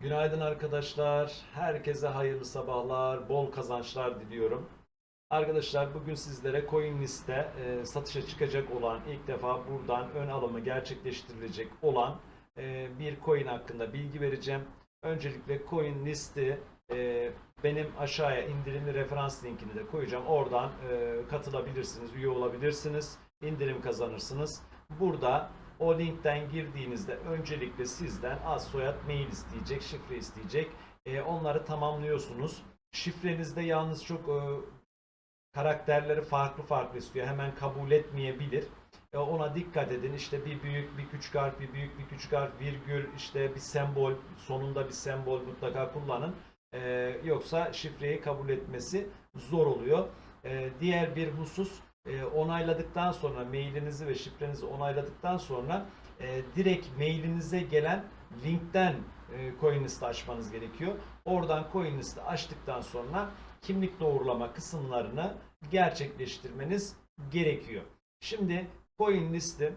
Günaydın arkadaşlar. Herkese hayırlı sabahlar, bol kazançlar diliyorum. Arkadaşlar bugün sizlere CoinList'te e, satışa çıkacak olan ilk defa buradan ön alımı gerçekleştirilecek olan e, bir coin hakkında bilgi vereceğim. Öncelikle CoinList'i e, benim aşağıya indirimli referans linkini de koyacağım. Oradan e, katılabilirsiniz, üye olabilirsiniz, indirim kazanırsınız. Burada o linkten girdiğinizde öncelikle sizden ad soyad mail isteyecek, şifre isteyecek. E, onları tamamlıyorsunuz. Şifrenizde yalnız çok e, karakterleri farklı farklı istiyor. Hemen kabul etmeyebilir. E, ona dikkat edin. İşte bir büyük, bir küçük harf, bir büyük, bir küçük harf, virgül, işte bir sembol, sonunda bir sembol mutlaka kullanın. E, yoksa şifreyi kabul etmesi zor oluyor. E, diğer bir husus e, onayladıktan sonra mailinizi ve şifrenizi onayladıktan sonra e, direkt mailinize gelen linkten e, CoinList'i açmanız gerekiyor. Oradan CoinList'i açtıktan sonra kimlik doğrulama kısımlarını gerçekleştirmeniz gerekiyor. Şimdi CoinList'i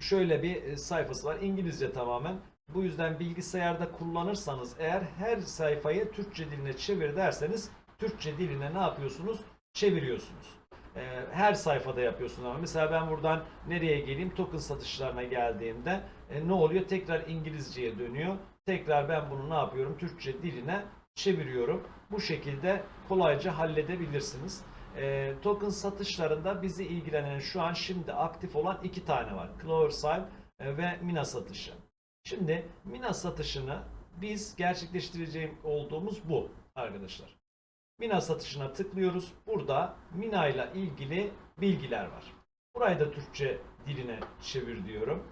şöyle bir e, sayfası var. İngilizce tamamen. Bu yüzden bilgisayarda kullanırsanız eğer her sayfayı Türkçe diline çevir derseniz Türkçe diline ne yapıyorsunuz? Çeviriyorsunuz. Ee, her sayfada yapıyorsunuz ama mesela ben buradan nereye geleyim? Token satışlarına geldiğimde e, ne oluyor? Tekrar İngilizceye dönüyor. Tekrar ben bunu ne yapıyorum? Türkçe diline çeviriyorum. Bu şekilde kolayca halledebilirsiniz. Ee, token satışlarında bizi ilgilenen şu an şimdi aktif olan iki tane var. Cloversign e, ve Mina satışı. Şimdi Mina satışını biz gerçekleştireceğim olduğumuz bu arkadaşlar Mina satışına tıklıyoruz. Burada Mina ile ilgili bilgiler var. Burayı da Türkçe diline çevir diyorum.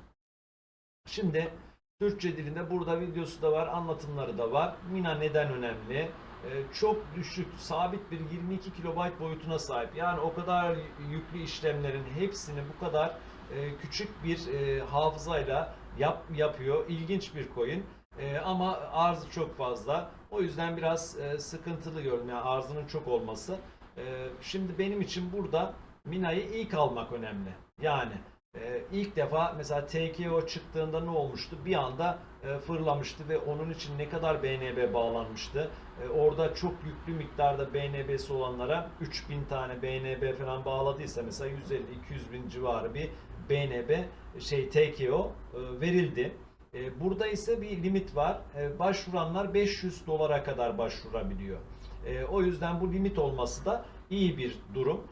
Şimdi Türkçe dilinde burada videosu da var, anlatımları da var. Mina neden önemli? Ee, çok düşük, sabit bir 22 kilobayt boyutuna sahip. Yani o kadar yüklü işlemlerin hepsini bu kadar e, küçük bir e, hafızayla yap, yapıyor. İlginç bir coin. E, ama arzı çok fazla. O yüzden biraz e, sıkıntılı gördüm yani arzının çok olması. E, şimdi benim için burada Mina'yı ilk almak önemli. Yani e, ilk defa mesela TKO çıktığında ne olmuştu? Bir anda e, fırlamıştı ve onun için ne kadar BNB bağlanmıştı. E, orada çok yüklü miktarda BNB'si olanlara 3000 tane BNB falan bağladıysa mesela 150-200 bin civarı bir BNB şey TKO e, verildi. E, Burada ise bir limit var. E, Başvuranlar 500 dolara kadar başvurabiliyor. E, O yüzden bu limit olması da iyi bir durum.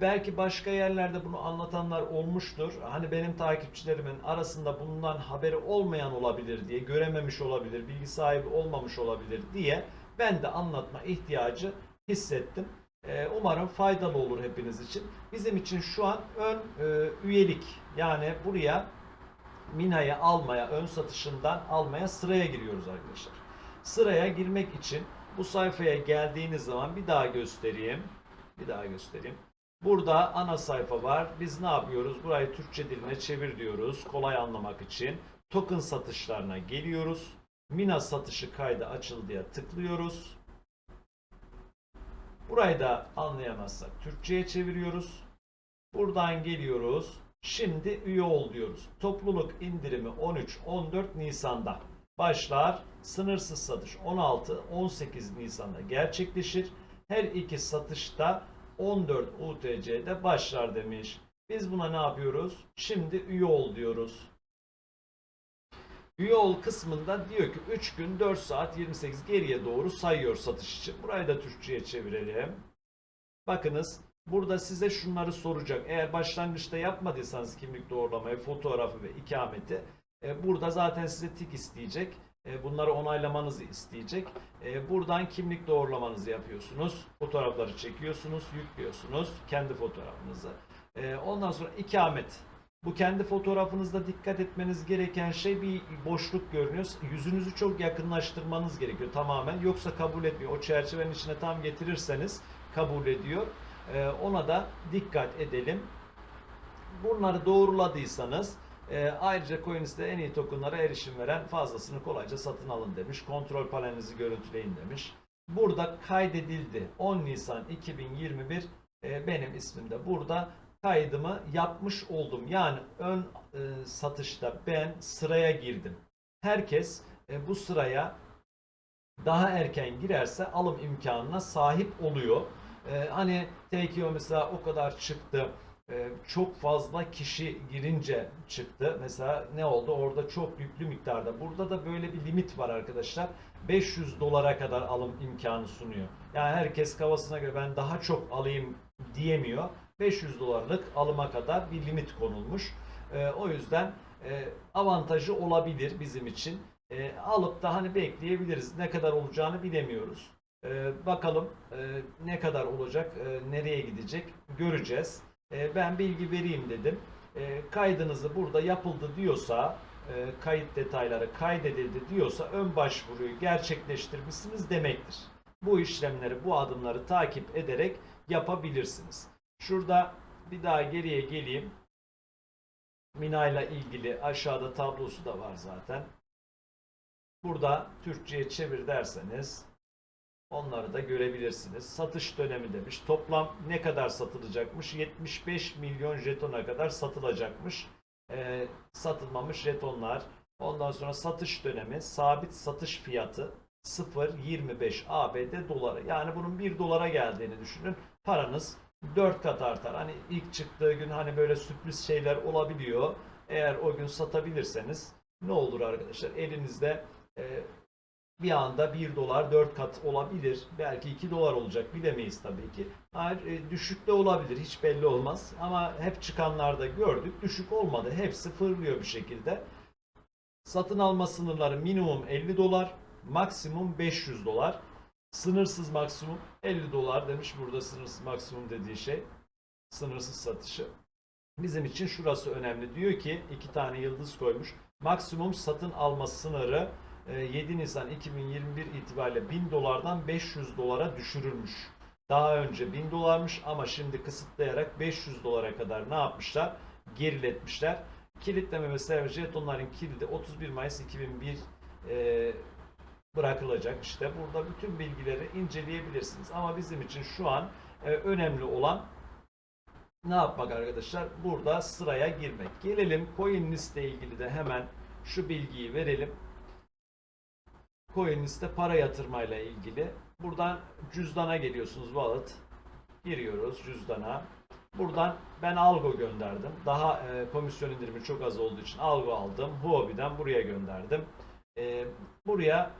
Belki başka yerlerde bunu anlatanlar olmuştur. Hani benim takipçilerimin arasında bundan haberi olmayan olabilir diye, görememiş olabilir, bilgi sahibi olmamış olabilir diye ben de anlatma ihtiyacı hissettim. Umarım faydalı olur hepiniz için. Bizim için şu an ön e, üyelik yani buraya Mina'yı almaya, ön satışından almaya sıraya giriyoruz arkadaşlar. Sıraya girmek için bu sayfaya geldiğiniz zaman bir daha göstereyim. Bir daha göstereyim. Burada ana sayfa var. Biz ne yapıyoruz? Burayı Türkçe diline çevir diyoruz. Kolay anlamak için. Token satışlarına geliyoruz. Mina satışı kaydı açıldıya tıklıyoruz. Burayı da anlayamazsak Türkçe'ye çeviriyoruz. Buradan geliyoruz. Şimdi üye ol diyoruz. Topluluk indirimi 13-14 Nisan'da başlar. Sınırsız satış 16-18 Nisan'da gerçekleşir. Her iki satışta 14 UTC'de başlar demiş. Biz buna ne yapıyoruz? Şimdi üye ol diyoruz. Üye ol kısmında diyor ki 3 gün 4 saat 28 geriye doğru sayıyor satış için. Burayı da Türkçe'ye çevirelim. Bakınız burada size şunları soracak. Eğer başlangıçta yapmadıysanız kimlik doğrulamayı, fotoğrafı ve ikameti e, burada zaten size tik isteyecek. E, bunları onaylamanızı isteyecek. E, buradan kimlik doğrulamanızı yapıyorsunuz. Fotoğrafları çekiyorsunuz, yüklüyorsunuz kendi fotoğrafınızı. E, ondan sonra ikamet. Bu kendi fotoğrafınızda dikkat etmeniz gereken şey bir boşluk görünüyor. Yüzünüzü çok yakınlaştırmanız gerekiyor tamamen. Yoksa kabul etmiyor. O çerçevenin içine tam getirirseniz kabul ediyor. Ee, ona da dikkat edelim. Bunları doğruladıysanız e, ayrıca CoinList'te en iyi tokenlara erişim veren fazlasını kolayca satın alın demiş. Kontrol panelinizi görüntüleyin demiş. Burada kaydedildi. 10 Nisan 2021 e, benim ismim de burada kaydımı yapmış oldum. Yani ön e, satışta ben sıraya girdim. herkes e, bu sıraya daha erken girerse alım imkanına sahip oluyor. Ee, hani TKO mesela o kadar çıktı. Ee, çok fazla kişi girince çıktı. Mesela ne oldu? Orada çok yüklü miktarda. Burada da böyle bir limit var arkadaşlar. 500 dolara kadar alım imkanı sunuyor. Yani herkes kafasına göre ben daha çok alayım diyemiyor. 500 dolarlık alıma kadar bir limit konulmuş. Ee, o yüzden e, avantajı olabilir bizim için. E, alıp da hani bekleyebiliriz. Ne kadar olacağını bilemiyoruz. E, bakalım e, ne kadar olacak, e, nereye gidecek göreceğiz. E, ben bilgi vereyim dedim. E, kaydınızı burada yapıldı diyorsa, e, kayıt detayları kaydedildi diyorsa ön başvuruyu gerçekleştirmişsiniz demektir. Bu işlemleri, bu adımları takip ederek yapabilirsiniz. Şurada bir daha geriye geleyim. Mina ile ilgili aşağıda tablosu da var zaten. Burada Türkçe'ye çevir derseniz onları da görebilirsiniz. Satış dönemi demiş. Toplam ne kadar satılacakmış? 75 milyon jetona kadar satılacakmış. Ee, satılmamış jetonlar. Ondan sonra satış dönemi, sabit satış fiyatı 0.25 ABD doları. Yani bunun 1 dolara geldiğini düşünün. Paranız 4 kat artar. Hani ilk çıktığı gün hani böyle sürpriz şeyler olabiliyor. Eğer o gün satabilirseniz ne olur arkadaşlar? Elinizde e, bir anda 1 dolar 4 kat olabilir. Belki 2 dolar olacak bilemeyiz tabii ki. Hayır, e, düşük de olabilir hiç belli olmaz. Ama hep çıkanlarda gördük düşük olmadı. Hepsi fırlıyor bir şekilde. Satın alma sınırları minimum 50 dolar, maksimum 500 dolar. Sınırsız maksimum 50 dolar demiş burada sınırsız maksimum dediği şey. Sınırsız satışı. Bizim için şurası önemli. Diyor ki iki tane yıldız koymuş. Maksimum satın alma sınırı 7 Nisan 2021 itibariyle 1000 dolardan 500 dolara düşürülmüş. Daha önce 1000 dolarmış ama şimdi kısıtlayarak 500 dolara kadar ne yapmışlar? Geriletmişler. Kilitleme servis jetonların kilidi 31 Mayıs 2001 e, bırakılacak. İşte burada bütün bilgileri inceleyebilirsiniz. Ama bizim için şu an e, önemli olan ne yapmak arkadaşlar? Burada sıraya girmek. Gelelim coin liste ilgili de hemen şu bilgiyi verelim. Coin liste para yatırmayla ilgili. Buradan cüzdana geliyorsunuz wallet. Giriyoruz cüzdana. Buradan ben algo gönderdim. Daha e, komisyon indirimi çok az olduğu için algo aldım. Huobi'den buraya gönderdim. E, buraya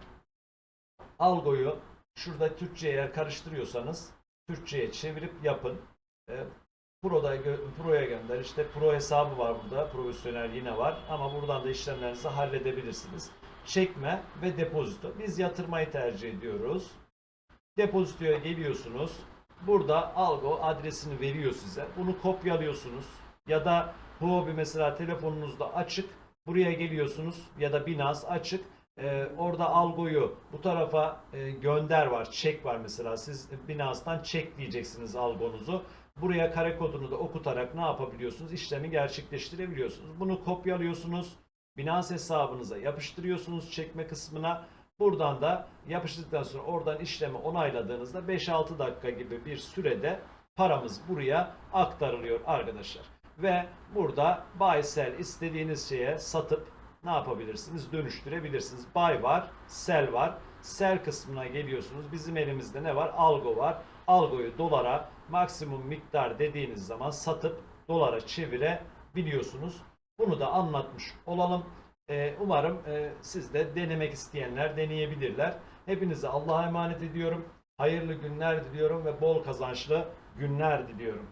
algoyu şurada Türkçe'ye karıştırıyorsanız Türkçe'ye çevirip yapın. E, Pro'da Pro'ya gönder. İşte Pro hesabı var burada. Profesyonel yine var. Ama buradan da işlemlerinizi halledebilirsiniz. Çekme ve depozito. Biz yatırmayı tercih ediyoruz. Depozitoya geliyorsunuz. Burada algo adresini veriyor size. Bunu kopyalıyorsunuz. Ya da Huobi mesela telefonunuzda açık. Buraya geliyorsunuz ya da Binance açık. Ee, orada algoyu bu tarafa e, gönder var. Çek var mesela. Siz Binance'dan çek diyeceksiniz algonuzu. Buraya kare kodunu da okutarak ne yapabiliyorsunuz? İşlemi gerçekleştirebiliyorsunuz. Bunu kopyalıyorsunuz. Binance hesabınıza yapıştırıyorsunuz çekme kısmına. Buradan da yapıştırdıktan sonra oradan işlemi onayladığınızda 5-6 dakika gibi bir sürede paramız buraya aktarılıyor arkadaşlar. Ve burada buy sell istediğiniz şeye satıp ne yapabilirsiniz? Dönüştürebilirsiniz. Buy var, sell var. Sell kısmına geliyorsunuz. Bizim elimizde ne var? Algo var. Algoyu dolara maksimum miktar dediğiniz zaman satıp dolara çevirebiliyorsunuz. Bunu da anlatmış olalım. Ee, umarım e, siz de denemek isteyenler deneyebilirler. Hepinize Allah'a emanet ediyorum. Hayırlı günler diliyorum ve bol kazançlı günler diliyorum.